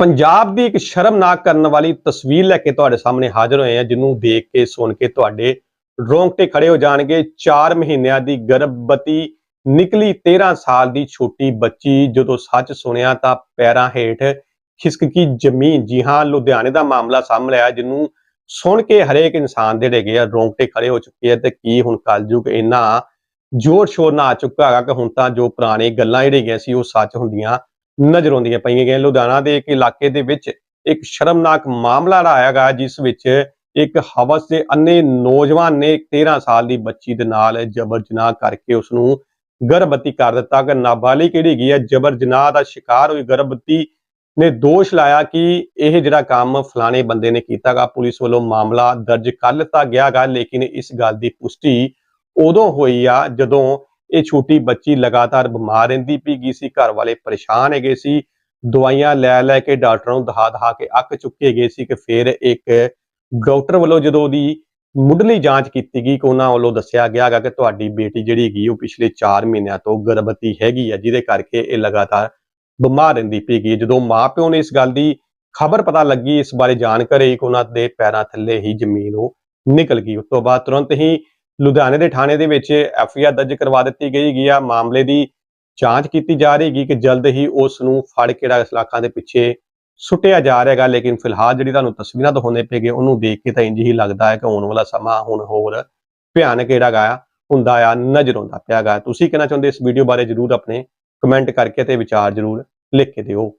ਪੰਜਾਬ ਦੀ ਇੱਕ ਸ਼ਰਮਨਾਕ ਕਰਨ ਵਾਲੀ ਤਸਵੀਰ ਲੈ ਕੇ ਤੁਹਾਡੇ ਸਾਹਮਣੇ ਹਾਜ਼ਰ ਹੋਏ ਹਾਂ, ਜਿਹਨੂੰ ਦੇਖ ਕੇ, ਸੁਣ ਕੇ ਤੁਹਾਡੇ ਰੋਂਗਟੇ ਖੜੇ ਹੋ ਜਾਣਗੇ। 4 ਮਹੀਨਿਆਂ ਦੀ ਗਰਭਵਤੀ ਨਿਕਲੀ 13 ਸਾਲ ਦੀ ਛੋਟੀ ਬੱਚੀ। ਜਦੋਂ ਸੱਚ ਸੁਣਿਆ ਤਾਂ ਪੈਰਾਂ ਹੇਠ ਖਿਸਕੀ ਜ਼ਮੀਨ। ਜੀ ਹਾਂ, ਲੁਧਿਆਣੇ ਦਾ ਮਾਮਲਾ ਸਾਹਮਣੇ ਆਇਆ, ਜਿਹਨੂੰ ਸੁਣ ਕੇ ਹਰੇਕ ਇਨਸਾਨ ਦੇ ਡੇਗੇ ਆ ਰੋਂਗਟੇ ਖੜੇ ਹੋ ਚੁੱਕੇ ਆ। ਤੇ ਕੀ ਹੁਣ ਕਲਯੁਗ ਇੰਨਾ ਜ਼ੋਰ ਸ਼ੋਰ ਨਾ ਆ ਚੁੱਕਾ ਹੈਗਾ ਕਿ ਹੁਣ ਤਾਂ ਜੋ ਪੁਰਾਣੇ ਗੱਲਾਂ ਜਿਹੜੀਆਂ ਗਈਆਂ ਸੀ, ਉਹ ਸੱਚ ਹੁੰਦੀਆਂ ਨਜ਼ਰ ਆਉਂਦੀਆਂ ਪਈਆਂ ਗਈਆਂ। ਲੁਧਿਆਣਾ ਦੇ ਇੱਕ ਇਲਾਕੇ ਦੇ ਵਿੱਚ ਇੱਕ ਸ਼ਰਮਨਾਕ ਮਾਮਲਾ ਆਇਆ ਜਿਸ ਵਿੱਚ ਇੱਕ ਹਵਸ ਦੇ ਅੰਨੇ ਨੌਜਵਾਨ ਨੇ 13 ਸਾਲ ਦੀ ਬੱਚੀ ਦੇ ਨਾਲ ਜਬਰ ਜਨਾਹ ਕਰਕੇ ਉਸ ਨੂੰ ਗਰਭਵਤੀ ਕਰ ਦਿੱਤਾ। ਕਿ ਨਾਬਾਲਿਗ ਕਿਹੜੀ ਗਈ ਹੈ? ਜਬਰ ਜਨਾਹ ਦਾ ਸ਼ਿਕਾਰ ਹੋਈ ਗਰਭਵਤੀ ਨੇ ਦੋਸ਼ ਲਾਇਆ ਕਿ ਇਹ ਜਿਹੜਾ ਕੰਮ ਫਲਾਣੇ ਬੰਦੇ ਨੇ ਕੀਤਾਗਾ, ਪੁਲਿਸ ਵੱਲੋਂ ਮਾਮਲਾ ਦਰਜ ਕਰ ਲਿੱਤਾ ਗਿਆਗਾ, ਲੇਕਿਨ ਇਸ ਗੱਲ ਦੀ ਪੁਸ਼ਟੀ ਉਦੋਂ ਹੋਈ ਆ ਜਦੋਂ ਇਹ ਛੋਟੀ ਬੱਚੀ ਲਗਾਤਾਰ ਬਿਮਾਰ ਰਹਿੰਦੀ ਪਈ ਗਈ ਸੀ, ਘਰ ਵਾਲੇ ਪਰੇਸ਼ਾਨ ਹੈਗੇ ਸੀ। ਦਵਾਈਆਂ ਲੈ ਲੈ ਕੇ ਡਾਕਟਰਾਂ ਨੂੰ ਦਹਾ ਦਹਾ ਕੇ ਅੱਕ ਚੁੱਕੇ ਗਏ ਸੀ ਕਿ ਫਿਰ ਇੱਕ ਡਾਕਟਰ ਵੱਲੋਂ ਜਦੋਂ ਉਹਦੀ ਮੁੱਢਲੀ ਜਾਂਚ ਕੀਤੀ ਗਈ ਕਿ ਉਹਨਾਂ ਵੱਲੋਂ ਦੱਸਿਆ ਗਿਆ ਹੈਗਾ ਕਿ ਤੁਹਾਡੀ ਬੇਟੀ ਜਿਹੜੀ ਹੈਗੀ ਉਹ ਪਿਛਲੇ 4 ਮਹੀਨਿਆਂ ਤੋਂ ਗਰਭਵਤੀ ਹੈਗੀ ਹੈ ਜਿਹਦੇ ਕਰਕੇ ਇਹ ਲਗਾਤਾਰ ਬਿਮਾਰ ਰਹਿੰਦੀ ਪਈ ਗਈ ਜਦੋਂ ਮਾਪਿਓ ਨੇ ਇਸ ਗੱਲ ਦੀ ਖਬਰ ਪਤਾ ਲੱਗੀ, ਇਸ ਬਾਰੇ ਜਾਣਕਾਰੀ ਕਿ ਉਹਨਾਂ ਦੇ ਪੈਰਾਂ ਥੱਲੇ ਹੀ ਜ਼ਮੀਨ ਉਹ ਨਿਕਲ ਗਈ। ਉਸ ਤੋਂ ਬਾਅਦ ਤੁਰੰਤ ਹੀ ਲੁਧਿਆਣੇ ਦੇ ਥਾਣੇ ਦੇ ਵਿੱਚ ਐਫ ਆਈ ਆਰ ਦਰਜ ਕਰਵਾ ਦਿੱਤੀ ਗਈ ਗਈ ਆ। ਮਾਮਲੇ ਦੀ ਜਾਂਚ ਕੀਤੀ ਜਾ ਰਹੀ ਹੈਗੀ ਕਿ ਜਲਦ ਹੀ ਉਸ ਨੂੰ ਫੜ ਕੇ ਜਿਹੜਾ ਇਲਾਕਾਂ ਦੇ ਪਿੱਛੇ ਸੁੱਟਿਆ ਜਾ ਰਿਹਾ ਹੈਗਾ। ਲੇਕਿਨ ਫਿਲਹਾਲ ਜਿਹੜੀ ਤੁਹਾਨੂੰ ਤਸਵੀਰਾਂ ਦਿਖਾਉਂਦੇ ਪਏਗੇ ਉਹਨੂੰ ਦੇਖ ਕੇ ਤਾਂ ਇੰਜ ਹੀ ਲੱਗਦਾ ਹੈ ਕਿ ਆਉਣ ਵਾਲਾ ਸਮਾਂ ਹੁਣ ਹੋਰ ਭਿਆਨਕ ਜਿਹੜਾ ਗਾ ਹੁੰਦਾ ਆ, ਨਜ਼ਰ ਆਉਂਦਾ ਪਿਆ ਗਾ ਤੁਸੀਂ ਕਹਿਣਾ ਚਾਹੁੰਦੇ ਇਸ ਵੀਡੀਓ ਬਾਰੇ ਜਰੂਰ ਆਪਣੇ ਕਮੈਂਟ ਕਰਕੇ ਤੇ ਵਿਚਾਰ ਜਰੂਰ ਲਿਖ ਕੇ ਦਿਓ।